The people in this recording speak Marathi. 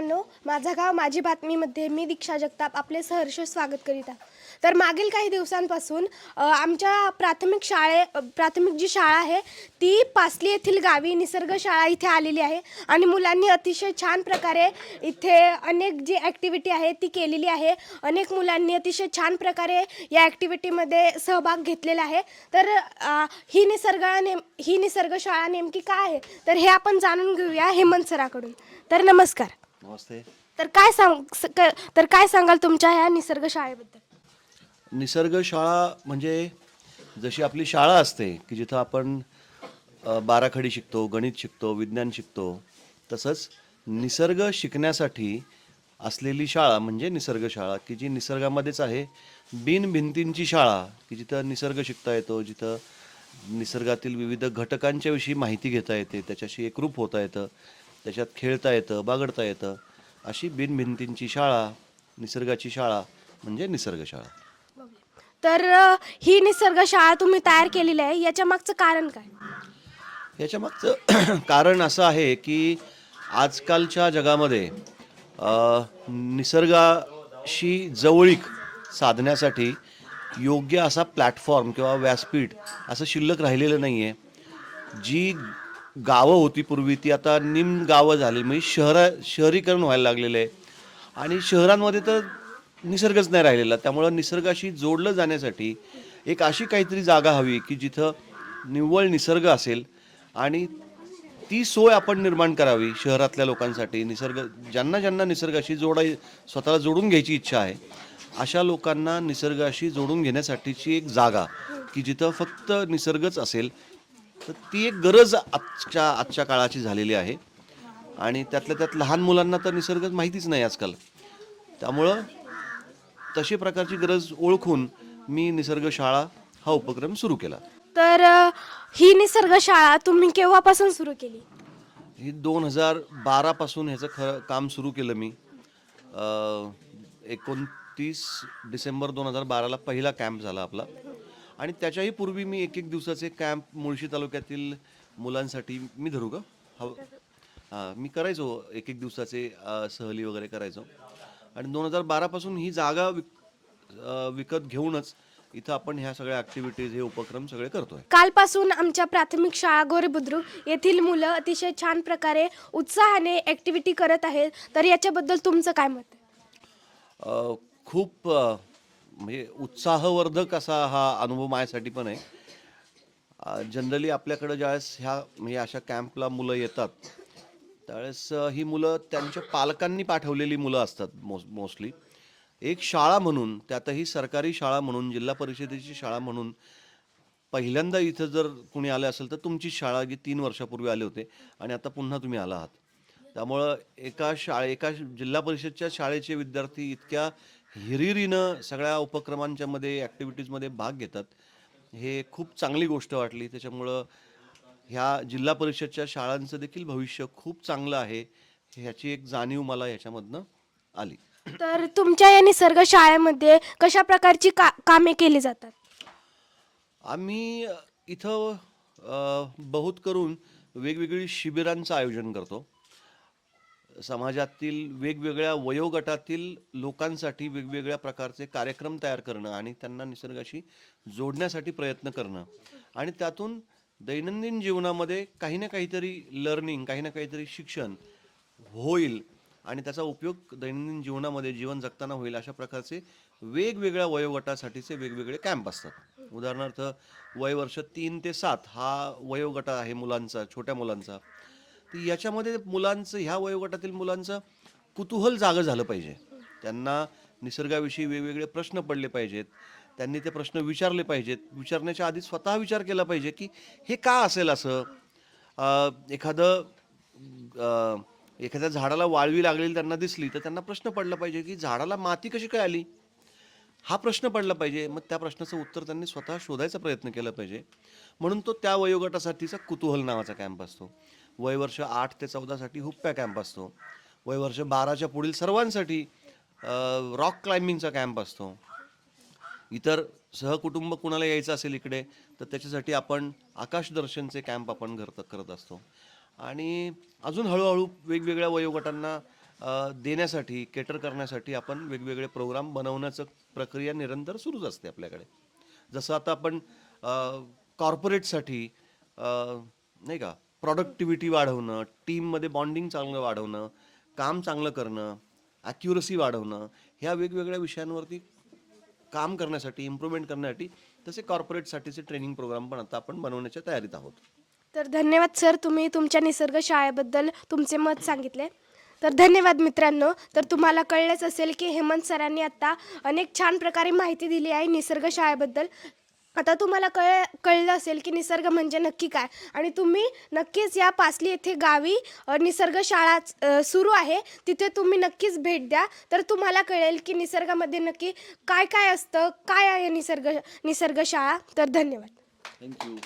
मित्रांनो माझा गाव माझी बातमीमध्ये मी दीक्षा जगताप आपले सहर्ष स्वागत करीत आहे. तर मागील काही दिवसांपासून आमच्या प्राथमिक शाळे प्राथमिक जी शाळा आहे ती पासली येथील गावी निसर्ग शाळा इथे आलेली आहे आणि मुलांनी अतिशय छान प्रकारे इथे अनेक जी ॲक्टिव्हिटी आहे ती केलेली आहे. अनेक मुलांनी अतिशय छान प्रकारे या ॲक्टिव्हिटीमध्ये सहभाग घेतलेला आहे. तर ही निसर्ग नेम ही निसर्ग शाळा नेमकी काय आहे? तर हे आपण जाणून घेऊया हेमंत सराकडून. तर नमस्कार. नमस्ते. तर काय सांग स- क- तर काय सांगाल तुमच्या ह्या निसर्ग शाळेबद्दल? निसर्ग शाळा म्हणजे जशी आपली शाळा असते की जिथं आपण अ, बाराखडी शिकतो गणित शिकतो विज्ञान शिकतो तसंच निसर्ग शिकण्यासाठी असलेली शाळा म्हणजे निसर्ग शाळा की जी निसर्गामध्येच आहे. बिन भिंतींची शाळा की जिथं निसर्ग शिकता येतो जिथं निसर्गातील विविध घटकांच्या विषयी माहिती घेता येते त्याच्याशी एकरूप होता येतं. त्याच्यात खेळता येतं बागडता येतं. अशी बिन भिंतींची शाळा निसर्गाची शाळा म्हणजे निसर्ग शाळा. तर अ, ही निसर्ग शाळा तुम्ही तयार केलेली आहे. याच्या मागचं कारण काय? याच्या मागचं कारण असं आहे की आजकालच्या जगामध्ये अ, निसर्गाशी जवळीक साधण्यासाठी योग्य असा प्लॅटफॉर्म किंवा व्यासपीठ असं शिल्लक राहिलेलं नाही आहे जी गावं होती पूर्वी ती आता निम गावं झाली. म्हणजे शहरा शहरीकरण व्हायला लागलेलं आहे. आणि शहरांमध्ये तर निसर्गच नाही राहिलेला. त्यामुळं निसर्गाशी जोडलं जाण्यासाठी एक अशी काहीतरी जागा हवी की जिथं निव्वळ निसर्ग असेल आणि ती सोय आपण निर्माण करावी शहरातल्या लोकांसाठी. निसर्ग ज्यांना ज्यांना निसर्गाशी जोडाय स्वतःला जोडून घ्यायची इच्छा आहे अशा लोकांना निसर्गाशी जोडून घेण्यासाठीची एक जागा की जिथं फक्त निसर्गच असेल तर ती एक गरज आजच्या आजच्या काळाची झालेली आहे. आणि त्यातल्या त्यात लहान मुलांना तर निसर्ग माहितीच नाही आजकाल. त्यामुळं तशी प्रकारची गरज ओळखून मी निसर्ग शाळा हा उपक्रम सुरू केला. तर अ, ही निसर्ग शाळा तुम्ही केव्हापासून सुरू केली? ही दोन हजार बारापासून ह्याचं खरं काम सुरू केलं मी. एकोणतीस डिसेंबर दोन हजार बाराला पहिला कॅम्प झाला आपला. आणि त्याच्याही पूर्वी मी एक एक दिवसाचे कॅम्प मुळशी तालुक्यातील मुलांसाठी मी धरू का? हवं हां मी करायचो एक एक दिवसाचे सहली वगैरे करायचो. आणि दोन हजार बारापासून ही जागा विक विकत घेऊनच इथं आपण ह्या सगळ्या ॲक्टिव्हिटीज हे उपक्रम सगळे करतोय. कालपासून आमच्या प्राथमिक शाळा गोरे बुद्रुक येथील मुलं अतिशय छान प्रकारे उत्साहाने ॲक्टिव्हिटी करत आहेत. तर याच्याबद्दल तुमचं काय मत आहे? अ, खूप अ, म्हणजे उत्साहवर्धक असा हा अनुभव माझ्यासाठी पण आहे. जनरली आपल्याकडं ज्यावेळेस ह्या म्हणजे अशा कॅम्पला मुलं येतात त्यावेळेस ही मुलं त्यांच्या पालकांनी पाठवलेली मुलं असतात मोस मोस्टली. एक शाळा म्हणून त्यातही सरकारी शाळा म्हणून जिल्हा परिषदेची शाळा म्हणून पहिल्यांदा इथं जर कुणी आलं असेल तर तुमची शाळा जी तीन वर्षापूर्वी आले होते आणि आता पुन्हा तुम्ही आला आहात. त्यामुळं एका शाळे एका जिल्हा परिषदच्या शाळेचे विद्यार्थी इतक्या हिरिरीनं सगळ्या उपक्रमांच्या मध्ये ॲक्टिव्हिटीजमध्ये भाग घेतात. हे खूप चांगली गोष्ट वाटली. त्याच्यामुळं ह्या जिल्हा परिषदच्या शाळांचं देखील भविष्य खूप चांगलं आहे. ह्याची एक जाणीव मला ह्याच्यामधनं आली. तर तुमच्या या निसर्ग शाळेमध्ये कशा प्रकारची का कामे केली जातात? आम्ही इथं अ, बहुत करून वेगवेगळी शिबिरांचं आयोजन करतो. समाजातील वेगवेगळ्या वयोगटातील लोकांसाठी वेगवेगळ्या प्रकारचे कार्यक्रम तयार करणं आणि त्यांना निसर्गाशी जोडण्यासाठी प्रयत्न करणं. आणि त्यातून दैनंदिन जीवनामध्ये काही ना काहीतरी लर्निंग काही ना काहीतरी शिक्षण होईल आणि त्याचा उपयोग दैनंदिन जीवनामध्ये जीवन जगताना होईल अशा प्रकारचे वेगवेगळ्या वयोगटासाठीचे वेगवेगळे कॅम्प असतात. उदाहरणार्थ वय वर्ष तीन ते सात हा वयोगट आहे मुलांचा छोट्या मुलांचा. तर याच्यामध्ये मुलांचं ह्या वयोगटातील मुलांचं कुतूहल जागं झालं पाहिजे. त्यांना निसर्गाविषयी वेगवेगळे प्रश्न पडले पाहिजेत. त्यांनी ते प्रश्न विचारले पाहिजेत. विचारण्याच्या आधी स्वतः विचार केला पाहिजे की हे का असेल असं? एखादं एखाद्या झाडाला वाळवी लागलेली त्यांना दिसली तर त्यांना प्रश्न पडला पाहिजे की झाडाला माती कशी काय आली हा प्रश्न पडला पाहिजे. मग त्या प्रश्नाचं उत्तर त्यांनी स्वतः शोधायचा प्रयत्न केला पाहिजे. म्हणून तो त्या वयोगटासाठीचा कुतूहल नावाचा कॅम्प असतो. वयवर्ष आठ ते चौदासाठी हुप्प्या कॅम्प असतो. वयवर्ष बाराच्या पुढील सर्वांसाठी रॉक क्लाइम्बिंगचा कॅम्प असतो. इतर सहकुटुंब कुणाला यायचं असेल इकडे तर त्याच्यासाठी आपण आकाशदर्शनचे कॅम्प आपण करत करत असतो. आणि अजून हळूहळू वेगवेगळ्या वयोगटांना देण्यासाठी केटर करण्यासाठी आपण वेगवेगळे प्रोग्राम बनवण्याचं प्रक्रिया निरंतर सुरूच असते आपल्याकडे. जसं आता आपण कॉर्पोरेटसाठी नाही का प्रॉडक्टिव्हिटी वाढवणं टीममध्ये बॉन्डिंग चांगलं वाढवणं काम चांगलं करणं ॲक्युरसी वाढवणं ह्या वेगवेगळ्या विषयांवरती काम करण्यासाठी इम्प्रूव्हमेंट करण्यासाठी तसे कॉर्पोरेटसाठीचे ट्रेनिंग प्रोग्राम पण आता आपण बनवण्याच्या तयारीत आहोत. तर धन्यवाद सर. तुम्ही तुमच्या निसर्ग शाळेबद्दल तुमचे मत सांगितले. तर धन्यवाद मित्रांनो. तर तुम्हाला कळलंच असेल की हेमंत सरांनी आता अनेक छान प्रकारे माहिती दिली आहे निसर्ग शाळेबद्दल. आता तुम्हाला कळ कळलं असेल की निसर्ग म्हणजे नक्की काय? आणि तुम्ही नक्कीच या पासली येथे गावी निसर्ग शाळा सुरू आहे. तिथे तुम्ही नक्कीच भेट द्या. तर तुम्हाला कळेल की निसर्गामध्ये नक्की काय काय असतं? काय आहे निसर्ग निसर्ग शाळा? तर धन्यवाद. थँक्यू